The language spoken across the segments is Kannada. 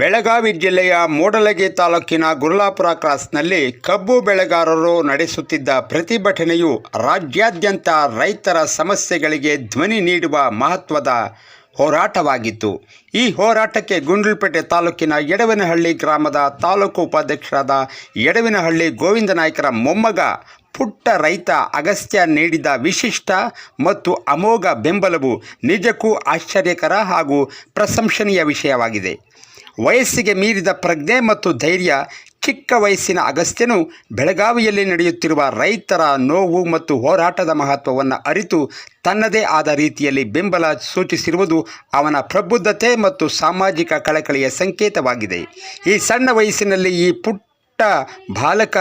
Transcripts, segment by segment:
ಬೆಳಗಾವಿ ಜಿಲ್ಲೆಯ ಮೂಡಲಗಿ ತಾಲೂಕಿನ ಗುರುಲಾಪುರ ಕ್ರಾಸ್ನಲ್ಲಿ ಕಬ್ಬು ಬೆಳೆಗಾರರು ನಡೆಸುತ್ತಿದ್ದ ಪ್ರತಿಭಟನೆಯು ರಾಜ್ಯಾದ್ಯಂತ ರೈತರ ಸಮಸ್ಯೆಗಳಿಗೆ ಧ್ವನಿ ನೀಡುವ ಮಹತ್ವದ ಹೋರಾಟವಾಗಿತ್ತು. ಈ ಹೋರಾಟಕ್ಕೆ ಗುಂಡ್ಲುಪೇಟೆ ತಾಲೂಕಿನ ಎಡವಿನಹಳ್ಳಿ ಗ್ರಾಮದ ತಾಲೂಕು ಉಪಾಧ್ಯಕ್ಷರಾದ ಎಡವಿನಹಳ್ಳಿ ಗೋವಿಂದ ನಾಯ್ಕರ ಮೊಮ್ಮಗ ಪುಟ್ಟ ರೈತ ಅಗಸ್ತ್ಯ ನೀಡಿದ ವಿಶಿಷ್ಟ ಮತ್ತು ಅಮೋಘ ಬೆಂಬಲವು ನಿಜಕ್ಕೂ ಆಶ್ಚರ್ಯಕರ ಹಾಗೂ ಪ್ರಶಂಸನೀಯ ವಿಷಯವಾಗಿದೆ. ವಯಸ್ಸಿಗೆ ಮೀರಿದ ಪ್ರಜ್ಞೆ ಮತ್ತು ಧೈರ್ಯ ಚಿಕ್ಕ ವಯಸ್ಸಿನ ಅಗಸ್ತ್ಯನು ಬೆಳಗಾವಿಯಲ್ಲಿ ನಡೆಯುತ್ತಿರುವ ರೈತರ ನೋವು ಮತ್ತು ಹೋರಾಟದ ಮಹತ್ವವನ್ನು ಅರಿತು ತನ್ನದೇ ಆದ ರೀತಿಯಲ್ಲಿ ಬೆಂಬಲ ಸೂಚಿಸಿರುವುದು ಅವನ ಪ್ರಬುದ್ಧತೆ ಮತ್ತು ಸಾಮಾಜಿಕ ಕಳಕಳಿಯ ಸಂಕೇತವಾಗಿದೆ. ಈ ಸಣ್ಣ ವಯಸ್ಸಿನಲ್ಲಿ ಈ ಪುಟ್ಟ ಬಾಲಕ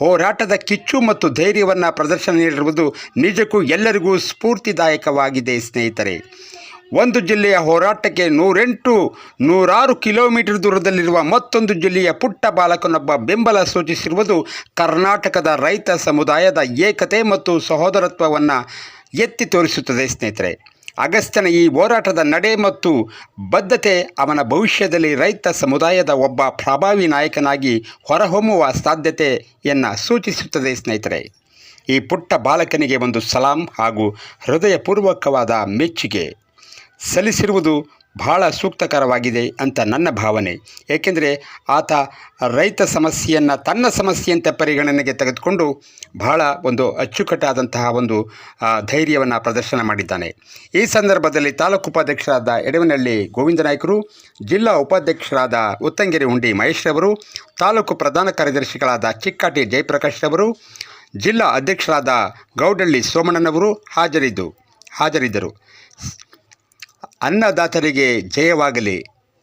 ಹೋರಾಟದ ಕಿಚ್ಚು ಮತ್ತು ಧೈರ್ಯವನ್ನು ಪ್ರದರ್ಶನ ನೀಡಿರುವುದು ನಿಜಕ್ಕೂ ಎಲ್ಲರಿಗೂ ಸ್ಫೂರ್ತಿದಾಯಕವಾಗಿದೆ ಸ್ನೇಹಿತರೆ. ಒಂದು ಜಿಲ್ಲೆಯ ಹೋರಾಟಕ್ಕೆ ನೂರೆಂಟು, ನೂರಾರು ಕಿಲೋಮೀಟರ್ ದೂರದಲ್ಲಿರುವ ಮತ್ತೊಂದು ಜಿಲ್ಲೆಯ ಪುಟ್ಟ ಬಾಲಕನೊಬ್ಬ ಬೆಂಬಲ ಸೂಚಿಸಿರುವುದು ಕರ್ನಾಟಕದ ರೈತ ಸಮುದಾಯದ ಏಕತೆ ಮತ್ತು ಸಹೋದರತ್ವವನ್ನು ಎತ್ತಿ ತೋರಿಸುತ್ತದೆ, ಸ್ನೇಹಿತರೆ. ಅಗಸ್ತ್ಯನ ಈ ಹೋರಾಟದ ನಡೆ ಮತ್ತು ಬದ್ಧತೆ ಅವನ ಭವಿಷ್ಯದಲ್ಲಿ ರೈತ ಸಮುದಾಯದ ಒಬ್ಬ ಪ್ರಭಾವಿ ನಾಯಕನಾಗಿ ಹೊರಹೊಮ್ಮುವ ಸಾಧ್ಯತೆಯನ್ನು ಸೂಚಿಸುತ್ತದೆ, ಸ್ನೇಹಿತರೆ. ಈ ಪುಟ್ಟ ಬಾಲಕನಿಗೆ ಒಂದು ಸಲಾಂ ಹಾಗೂ ಹೃದಯಪೂರ್ವಕವಾದ ಮೆಚ್ಚುಗೆ. ಸಲ್ಲಿಸಿರುವುದು ಬಹಳ ಸೂಕ್ತಕರವಾಗಿದೆ ಅಂತ ನನ್ನ ಭಾವನೆ. ಏಕೆಂದರೆ ಆತ ರೈತ ಸಮಸ್ಯೆಯನ್ನು ತನ್ನ ಸಮಸ್ಯೆಯಂತೆ ಪರಿಗಣನೆಗೆ ತೆಗೆದುಕೊಂಡು ಬಹಳ ಒಂದು ಅಚ್ಚುಕಟ್ಟಾದಂತಹ ಒಂದು ಧೈರ್ಯವನ್ನು ಪ್ರದರ್ಶನ ಮಾಡಿದ್ದಾನೆ. ಈ ಸಂದರ್ಭದಲ್ಲಿ ತಾಲೂಕು ಉಪಾಧ್ಯಕ್ಷರಾದ ಎಡವನಹಳ್ಳಿ ಗೋವಿಂದ ನಾಯ್ಕರು, ಜಿಲ್ಲಾ ಉಪಾಧ್ಯಕ್ಷರಾದ ಉತ್ತಂಗೆರೆ ಹುಂಡಿ ಮಹೇಶ್ ರವರು, ತಾಲೂಕು ಪ್ರಧಾನ ಕಾರ್ಯದರ್ಶಿಗಳಾದ ಚಿಕ್ಕಾಟಿ ಜಯಪ್ರಕಾಶ್ ಅವರು ಜಿಲ್ಲಾ ಅಧ್ಯಕ್ಷರಾದ ಗೌಡಳ್ಳಿ ಸೋಮಣ್ಣನವರು ಹಾಜರಿದ್ದು, ಹಾಜರಿದ್ದರು. ಅನ್ನದಾತರಿಗೆ ಜಯವಾಗಲಿ.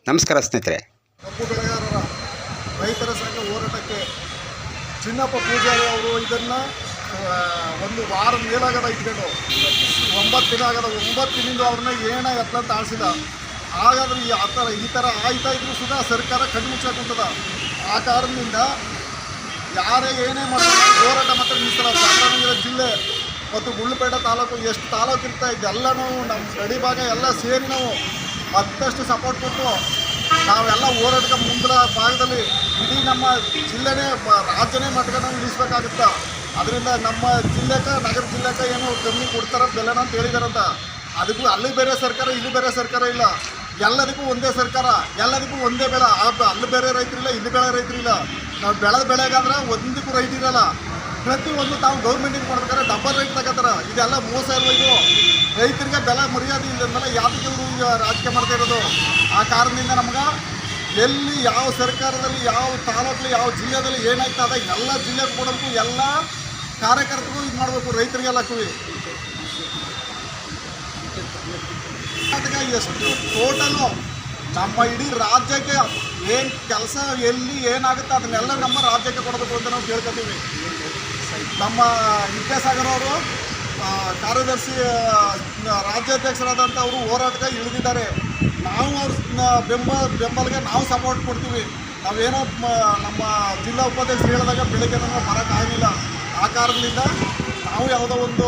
ನಮಸ್ಕಾರ ಸ್ನೇಹಿತರೆ. ಕಬ್ಬು ರೈತರ ಸಂಘ ಹೋರಾಟಕ್ಕೆ ಚಿನ್ನಪ್ಪ ಪೂಜಾರಿ ಅವರು ಇದನ್ನು ಒಂದು ವಾರ ಮೇಲಾಗದ ಇಟ್ಕೊಂಡು, ಒಂಬತ್ತು ದಿನ ಆಗದ, ಒಂಬತ್ತು ದಿನದಿಂದ ಅವ್ರನ್ನ ಏನ ಎತ್ತ ಆಳಿಸಿದ ಹಾಗಾದ್ರೆ ಈ ಆ ಥರ ಈ ಥರ ಆಯ್ತಾ ಇದ್ರು ಸುಧಾ ಸರ್ಕಾರ ಕಣ್ಣು ಮುಚ್ಚಾಕುಂತದ ಆ ಕಾರಣದಿಂದ ಯಾರೇ ಏನೇ ಮಾಡ್ತಾರೆ ಹೋರಾಟ ಮಾತ್ರ ಚಾಮರಾಜನಗರ ಜಿಲ್ಲೆ ಮತ್ತು ಗುಳ್ಳುಪೇಟೆ ತಾಲೂಕು ಎಷ್ಟು ತಾಲೂಕು ಇರ್ತಾ ಇದ್ದು ಎಲ್ಲನೂ ನಮ್ಮ ಗಡಿ ಭಾಗ ಎಲ್ಲ ಸೇರಿ ನಾವು ಮತ್ತಷ್ಟು ಸಪೋರ್ಟ್ ಕೊಟ್ಟು ನಾವೆಲ್ಲ ಹೋರಾಟದ ಮುಂದಿನ ಭಾಗದಲ್ಲಿ ಇಡೀ ನಮ್ಮ ಜಿಲ್ಲೆನೇ, ರಾಜ್ಯನೇ ಮಟ್ಟಕ್ಕೆ ನಾವು ಇಳಿಸ್ಬೇಕಾಗುತ್ತೆ. ಅದರಿಂದ ನಮ್ಮ ಜಿಲ್ಲೆಗೆ ನಗರ ಜಿಲ್ಲೆಗೆ ಏನೋ ಕಮ್ಮಿ ಕೊಡ್ತಾರ ಬೆಲೆನ ಅಂತ ಹೇಳಿದಾರಂತ ಅದಕ್ಕೂ ಅಲ್ಲಿ ಬೇರೆ ಸರ್ಕಾರ, ಇಲ್ಲಿ ಬೇರೆ ಸರ್ಕಾರ ಇಲ್ಲ. ಎಲ್ಲದಕ್ಕೂ ಒಂದೇ ಸರ್ಕಾರ, ಎಲ್ಲದಕ್ಕೂ ಒಂದೇ ಬೆಳೆ. ಅಲ್ಲಿ ಬೇರೆ ರೈತರಿಲ್ಲ ಇಲ್ಲಿ ಬೇರೆ ರೈತರಿಲ್ಲ ನಾವು ಬೆಳೆದ ಬೆಳೆಗಾದ್ರೆ ಒಂದಕ್ಕೂ ರೈತ ಇರಲ್ಲ ಪ್ರತಿಯೊಂದು ತಾವು ಗೌರ್ಮೆಂಟಿಗೆ ಮಾಡ್ಬೇಕಾದ್ರೆ ಡಬ್ಬಲ್ ರೈಟ್ ತಗೋತಾರ. ಇದೆಲ್ಲ ಮೋಸ ಅಲ್ವ ಇದು. ರೈತರಿಗೆ ಬೆಲೆ ಮರ್ಯಾದೆ ಇಲ್ಲದಲ್ಲ ಯಾವುದಕ್ಕೆ ಇವರು ರಾಜಕೀಯ ಮಾಡ್ತಾ ಇರೋದು? ಆ ಕಾರಣದಿಂದ ನಮ್ಗೆ ಎಲ್ಲಿ ಯಾವ ಸರ್ಕಾರದಲ್ಲಿ, ಯಾವ ತಾಲೂಕಲ್ಲಿ, ಯಾವ ಜಿಲ್ಲೆದಲ್ಲಿ ಏನಾಯ್ತಾ ಅದ ಎಲ್ಲ ಜಿಲ್ಲೆಗೆ ಕೊಡಬೇಕು ಎಲ್ಲ ಕಾರ್ಯಕರ್ತರು ಇದು ಮಾಡಬೇಕು, ರೈತರಿಗೆಲ್ಲ ಕೂವಿ ಕರ್ನಾಟಕ ಎಷ್ಟು ಟೋಟಲು ನಮ್ಮ ಇಡೀ ರಾಜ್ಯಕ್ಕೆ ಏನು ಕೆಲಸ ಎಲ್ಲಿ ಏನಾಗುತ್ತೆ ಅದನ್ನೆಲ್ಲ ನಮ್ಮ ರಾಜ್ಯಕ್ಕೆ ಕೊಡಬೇಕು ಅಂತ ನಾವು ಕೇಳ್ಕೊತೀವಿ. ನಮ್ಮ ವಿದ್ಯಾಸಾಗರ್ ಅವರು ಕಾರ್ಯದರ್ಶಿ ರಾಜ್ಯಾಧ್ಯಕ್ಷರಾದಂಥ ಅವರು ಹೋರಾಟಕ್ಕೆ ಇಳಿದಿದ್ದಾರೆ. ನಾವು ಅವ್ರ ಬೆಂಬಲ ಬೆಂಬ, ಬೆಂಬಲಿಗೆ ನಾವು ಸಪೋರ್ಟ್ ಕೊಡ್ತೀವಿ. ನಾವೇನೋ ನಮ್ಮ ಜಿಲ್ಲಾ ಉಪಾಧ್ಯಕ್ಷರು ಹೇಳಿದಾಗ ಬೆಳಗ್ಗೆ ನಮಗೆ ಬರೋಕ್ಕಾಗಲಿಲ್ಲ ಆ ಕಾರಣದಿಂದ ನಾವು ಯಾವುದೋ ಒಂದು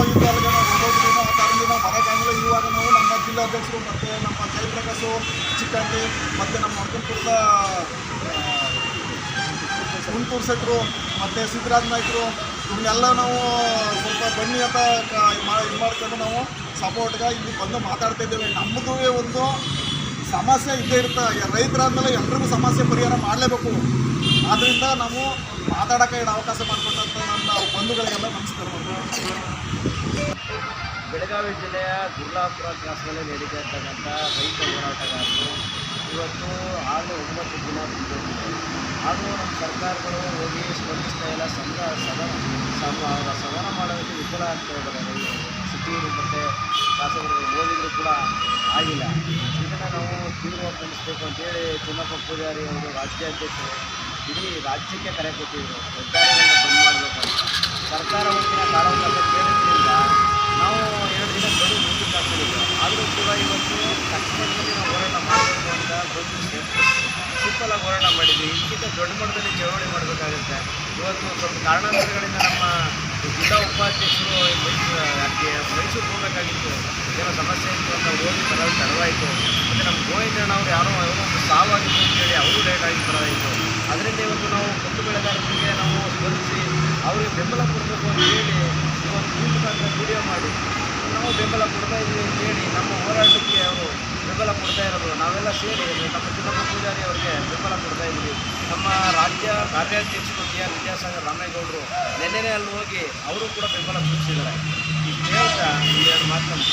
ಅಲ್ಲಿಗೆ ನಾವು ಆ ಕಾರಣದಿಂದ ಬರೋಕ್ಕಾಗಲಿಲ್ಲ ಇವಾಗ ನಾವು ನಮ್ಮ ಜಿಲ್ಲಾಧ್ಯಕ್ಷರು ಮತ್ತು ನಮ್ಮ ಜಯಪ್ರಕಾಶು ಚಿಕ್ಕಂಡಿ ಮತ್ತು ನಮ್ಮ ಅರ್ಕನ್ಪುರದ ಗುಂಟೂರು ಸೆಟ್ರು ಮತ್ತು ಸಿದ್ದರಾಜ ನಾಯ್ಕರು ಇವನ್ನೆಲ್ಲ ನಾವು ಸ್ವಲ್ಪ ಬನ್ನಿ ಅಂತ ಇದು ಮಾಡ್ಕೊಂಡು ನಾವು ಸಪೋರ್ಟ್ಗೆ ಇಲ್ಲಿ ಬಂದು ಮಾತಾಡ್ತಾ ಇದ್ದೇವೆ. ನಮ್ಮದು ಒಂದು ಸಮಸ್ಯೆ ಇದ್ದೇ ಇರುತ್ತೆ. ರೈತರಾದ್ಮೇಲೆ ಎಲ್ರಿಗೂ ಸಮಸ್ಯೆ ಪರಿಹಾರ ಮಾಡಲೇಬೇಕು. ಆದ್ದರಿಂದ ನಾವು ಮಾತಾಡೋಕೆ ಎರಡು ಅವಕಾಶ ಮಾಡಿಕೊಟ್ಟಂಥ ನಮ್ಮ ಬಂಧುಗಳಿಗೆಲ್ಲ ನಮಸ್ಕಾರ ಬೆಳಗಾವಿ ಜಿಲ್ಲೆಯ ಗುರ್ಲಾಪುರ ಕ್ರಾಸ್ನಲ್ಲಿ ನಡೀತಾ ಇರ್ತಕ್ಕಂಥ ರೈತ ಹೋರಾಟಗಾರರು ಇವತ್ತು ಆರು, ಒಂಬತ್ತು ದಿನ ಆದರೂ ನಮ್ಮ ಸರ್ಕಾರಗಳು ಹೋಗಿ ಸ್ಪಂದಿಸ್ತಾ ಇಲ್ಲ. ಸಂಘ ಸದನ ಸಮ ಸದನ ಮಾಡೋದಕ್ಕೆ ವಿಫಲ ಆಗ್ತಾ ಇದ್ದಾರೆ. ಸಿಟಿಯವರು ಮತ್ತು ಶಾಸಕರು ಓದಿದ್ರು ಕೂಡ ಆಗಿಲ್ಲ. ಇದನ್ನು ನಾವು ತೀವ್ರವಾಗಿ ಖಂಡಿಸಬೇಕು ಅಂತೇಳಿ ಚಿನ್ನಪ್ಪ ಪೂಜಾರಿ ಅವರು ರಾಜ್ಯಾಧ್ಯಕ್ಷರು ಇಡೀ ರಾಜ್ಯಕ್ಕೆ ಕರೆ ಕೊಟ್ಟಿದ್ದರು ಸರ್ಕಾರವನ್ನು ಬಂದ್ ಮಾಡಬೇಕು ಅಂತ. ಸರ್ಕಾರ ಮುಂದಿನ ಕಾಲಾವಕಾಶ ಕೇಳಿದ್ರಿಂದ ನಾವು ಎರಡು ದಿನ ಬರೀ ಮುಂದಕ್ಕೆ ಹಾಕೊಂಡಿದ್ವಿ ಆದರೂ ಕೂಡ ಇವತ್ತು ತಕ್ಷಣದಲ್ಲಿ ನಾವು ಹೋರಾಟ ಮಾಡಬೇಕು ಅಂತ ಬಂದು ಆಗಿ ಹೋರಾಟ ಮಾಡಿದ್ವಿ. ಇದಕ್ಕಿಂತ ದೊಡ್ಡ ಮಟ್ಟದಲ್ಲಿ ಚಳವಳಿ ಮಾಡಬೇಕಾಗುತ್ತೆ. ಇವತ್ತು ಸ್ವಲ್ಪ ಕಾರಣಾಂತರಗಳಿಂದ ನಮ್ಮ ಜಿಲ್ಲಾ ಉಪಾಧ್ಯಕ್ಷರು ಮೈಸೂರು ಯಾಕೆ ಮೈಸೂರಿಗೆ ಹೋಗಬೇಕಾಗಿತ್ತು. ಏನೋ ಸಮಸ್ಯೆ ಇತ್ತು. ಅಂತ ಹೋಗಿ ಬರೋದು ತಡವಾಯಿತು. ಮತ್ತು ನಮ್ಮ ಗೋವಿಂದಣ್ಣ ಅವರು ಯಾರೋ ಏನೋ ಒಂದು ಸಾವಾಗಿತ್ತು ಅಂತೇಳಿ ಅವರು ಲೇಟ್ ಆಗಿ ಬರೋದಾಯಿತು. ಅದರಿಂದ ಇವತ್ತು ನಾವು ಕಬ್ಬು ಬೆಳೆಗಾರರಿಗೆ ನಾವು ಸ್ಪಂದಿಸಿ ಅವರಿಗೆ ಬೆಂಬಲ ಕೊಡಬೇಕು ಅಂತ ಹೇಳಿ ಇವತ್ತು ಈ ಮುಖಾಂತರ ವಿಡಿಯೋ ಮಾಡಿ. ನಾವು ಬೆಂಬಲ ಕೊಡ್ತಾ ಇದ್ದೀವಿ ಅಂತ ಹೇಳಿ ನಮ್ಮ ಹೋರಾಟಕ್ಕೆ ಅವರು ಬೆಂಬಲ ಕೊಡ್ತಾ ಇರೋದು. ನಾವೆಲ್ಲ ಸೇರಿ ನಮ್ಮ ಚಿನ್ನಪ್ಪ ಪೂಜಾರಿ ಅವರಿಗೆ ಬೆಂಬಲ ಕೊಡ್ತಾ ಇದ್ದೀವಿ. ನಮ್ಮ ರಾಜ್ಯ ಕಾರ್ಯಾಧ್ಯಕ್ಷರು ಟಿ ಆರ್ ವಿದ್ಯಾಸಾಗರ್ ರಾಮೇಗೌಡರು ನೆನ್ನೆನೇ ಅಲ್ಲಿ ಹೋಗಿ ಅವರು ಕೂಡ ಬೆಂಬಲ ಸೂಚಿಸಿದ್ದಾರೆ ಹೇಳ್ತಾ ಒಂದೆರಡು ಮಾತನ್ನು.